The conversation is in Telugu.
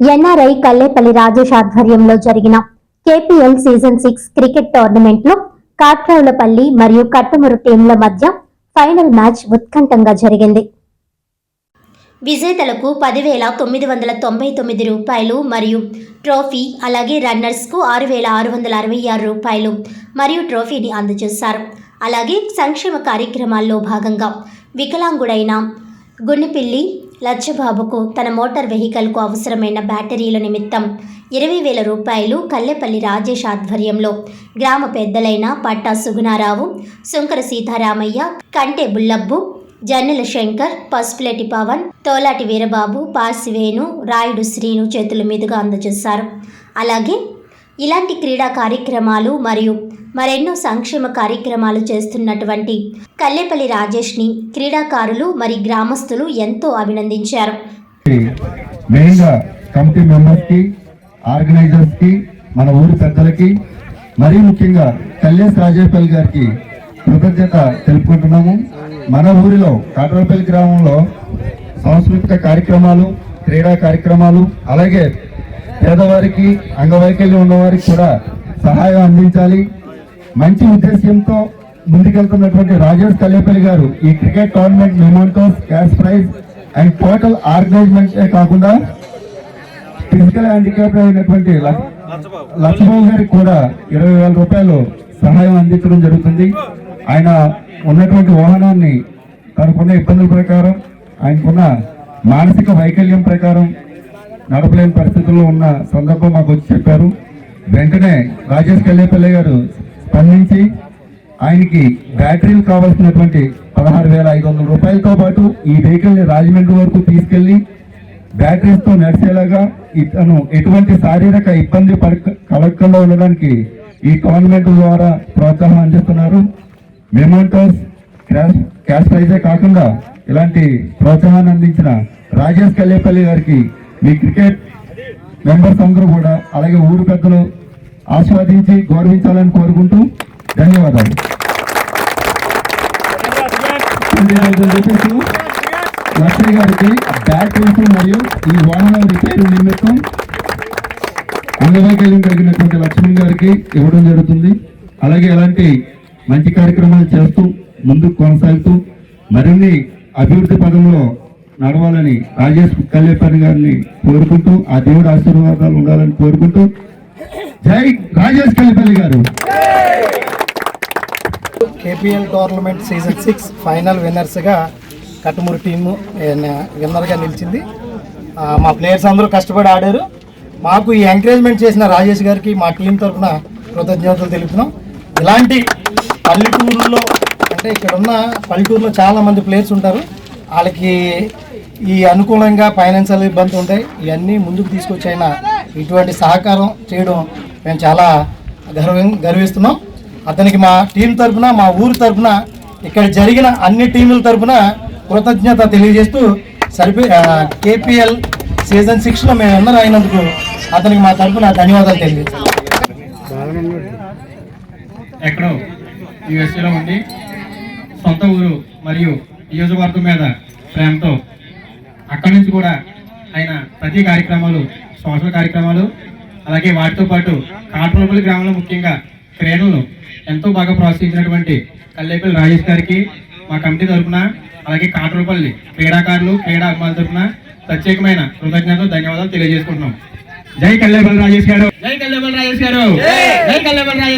ఎన్ఆర్ఐ కల్లేపల్లి రాజేష్ ఆధ్వర్యంలో జరిగిన కేపీఎల్ సీజన్ సిక్స్ క్రికెట్ టోర్నమెంట్లో కాట్రావులపల్లి మరియు కట్టమూరు టీంల మధ్య ఫైనల్ మ్యాచ్ ఉత్కంఠంగా జరిగింది. విజేతలకు పదివేల తొమ్మిది వందల తొంభై తొమ్మిది రూపాయలు మరియు ట్రోఫీ అలాగే రన్నర్స్కు ఆరు వేల ఆరు వందల అరవై ఆరు రూపాయలు మరియు ట్రోఫీని అందజేశారు. అలాగే సంక్షేమ కార్యక్రమాల్లో భాగంగా వికలాంగుడైన గున్నెపిల్లి లచ్చబాబుకు తన మోటార్ వెహికల్కు అవసరమైన బ్యాటరీల నిమిత్తం ఇరవై వేల రూపాయలు కల్లెపల్లి రాజేష్ ఆధ్వర్యంలో గ్రామ పెద్దలైన పట్టా సుగుణారావు సుంకర సీతారామయ్య కంటే బుల్లబ్బు జన్నెల శంకర్ పసుపులెట్టి పవన్ తోలాటి వీరబాబు పార్సివేను రాయుడు శ్రీను చేతుల మీదుగా అందజేశారు. అలాగే ఇలాంటి క్రీడా కార్యక్రమాలు మరియు మరెన్నో సంక్షేమ కార్యక్రమాలు చేస్తున్నటువంటి కల్లెపల్లి రాజేష్ని క్రీడాకారులు మరి గ్రామస్తులు ఎంతో అభినందించారు. మెయిన్ కమిటీ మెంబర్స్ మన ఊరి పెద్దలకి మరీ ముఖ్యంగా కళ్యాణ్ రాజేపల్లి గారికి కృతజ్ఞత తెలుపుకుంటున్నాము. మన ఊరిలో కాట్రపల్లి గ్రామంలో సాంస్కృతిక కార్యక్రమాలు క్రీడా కార్యక్రమాలు అలాగే పేదవారికి అంగవైకల్యం ఉన్నవారికి కూడా సహాయం అందించాలి. మంచి ఉద్దేశ్యంతో ముందుకెళ్తున్నటువంటి రాజేష్ కల్లేపల్లి గారు ఈ cricket tournament mementos cash prize and total organisement కాకుండా ఫిజికల్ హ్యాండిక్యాప్ అయినటువంటి లక్ష్మణ్ గారికి కూడా ఇరవై వేల రూపాయలు సహాయం అందించడం జరుగుతుంది. ఆయన ఉన్నటువంటి వాహనాన్ని తనకున్న ఇబ్బందుల ప్రకారం ఆయనకున్న మానసిక వైకల్యం ప్రకారం నడపలేని పరిస్థితుల్లో ఉన్న సందర్భం మాకు వచ్చి చెప్పారు. వెంటనే రాజేష్ కల్లేపల్లి గారు స్పందించి ఆయనకి బ్యాటరీలు కావాల్సినటువంటి పదహారు వేల ఐదు వందల రూపాయలతో పాటు ఈ వెహికల్ని రాజమండ్రి వరకు తీసుకెళ్ళి బ్యాటరీస్తో నడిచేలాగా ఇతను ఎటువంటి శారీరక ఇబ్బంది పడక కలగకుండా ఉండడానికి ఈ కాన్వెంట్ ద్వారా ప్రోత్సాహం అందిస్తున్నారు. మెమోటోస్ క్యాష్ క్యాష్ ప్రైజే కాకుండా ఇలాంటి ప్రోత్సాహాన్ని అందించిన రాజేష్ కల్లేపల్లి గారికి మీ క్రికెట్ మెంబర్స్ అందరూ కూడా అలాగే ఊరు పెద్దలు ఆస్వాదించి గౌరవించాలని కోరుకుంటూ ధన్యవాదాలు. లక్ష్మి గారికి బ్యాట్ బ్యాటరీస్ మరియు ఈ వాహనం రిపేర్ నిమిత్తం అంగవైకల్యం కలిగినటువంటి లక్ష్మి గారికి ఇవ్వడం జరుగుతుంది. అలాగే ఎలాంటి మంచి కార్యక్రమాలు చేస్తూ ముందుకు కొనసాగుతూ మరిన్ని అభివృద్ధి పదంలో నడవాలని రాజేష్ కల్లేపల్లి గారిని కోరుకుంటూ ఆ దేవుడి ఆశీర్వాదాలు ఉండాలని కోరుకుంటూ జై Rajesh Kallepalli garu. KPL tournament season six final విన్నర్స్గా Kattumuru team విన్నర్గా నిలిచింది. మా ప్లేయర్స్ అందరూ కష్టపడి ఆడారు. మాకు ఈ ఎంకరేజ్మెంట్ చేసిన రాజేష్ గారికి మా టీం తరఫున కృతజ్ఞతలు తెలుపుతున్నాం. ఇలాంటి పల్లెటూరులో అంటే ఇక్కడ ఉన్న పల్లెటూరులో చాలా మంది ప్లేయర్స్ ఉంటారు. వాళ్ళకి ఈ అనుకూలంగా ఫైనాన్షియల్ ఇబ్బంది ఉంటాయి ఇవన్నీ ముందుకు తీసుకొచ్చైనా ఇటువంటి సహకారం చేయడం మేము చాలా గర్వం గర్విస్తున్నాం. అతనికి మా టీం తరపున మా ఊరు తరఫున ఇక్కడ జరిగిన అన్ని టీముల తరపున కృతజ్ఞత తెలియజేస్తూ సరిపే కేపీఎల్ సీజన్ సిక్స్లో మేము అందరూ అయినందుకు అతనికి మా తరపున ధన్యవాదాలు తెలియజేస్తాం ఎక్కడో యుఎస్ఏలో ఉండి సొంత ఊరు మరియు నియోజకవర్గం మీద ప్రేమతో అక్కడి నుంచి కూడా ఆయన ప్రతి కార్యక్రమాలు సోషల్ కార్యక్రమాలు అలాగే వాటితో పాటు కాట్రోపల్లి గ్రామంలో ముఖ్యంగా క్రీడలను ఎంతో బాగా ప్రోత్సహించినటువంటి కల్లేపల్లి రాజేష్ గారికి మా కమిటీ తరఫున అలాగే కాట్రోపల్లి క్రీడాకారులు క్రీడా అభిమానుల తరఫున ప్రత్యేకమైన కృతజ్ఞతలు ధన్యవాదాలు తెలియజేసుకుంటున్నాం. జై కల్లేపల్లి రాజేష్ గారు. జై కల్లేపల్లి రాజేష్ గారు. జై కల్లేపల్లి రాజేష్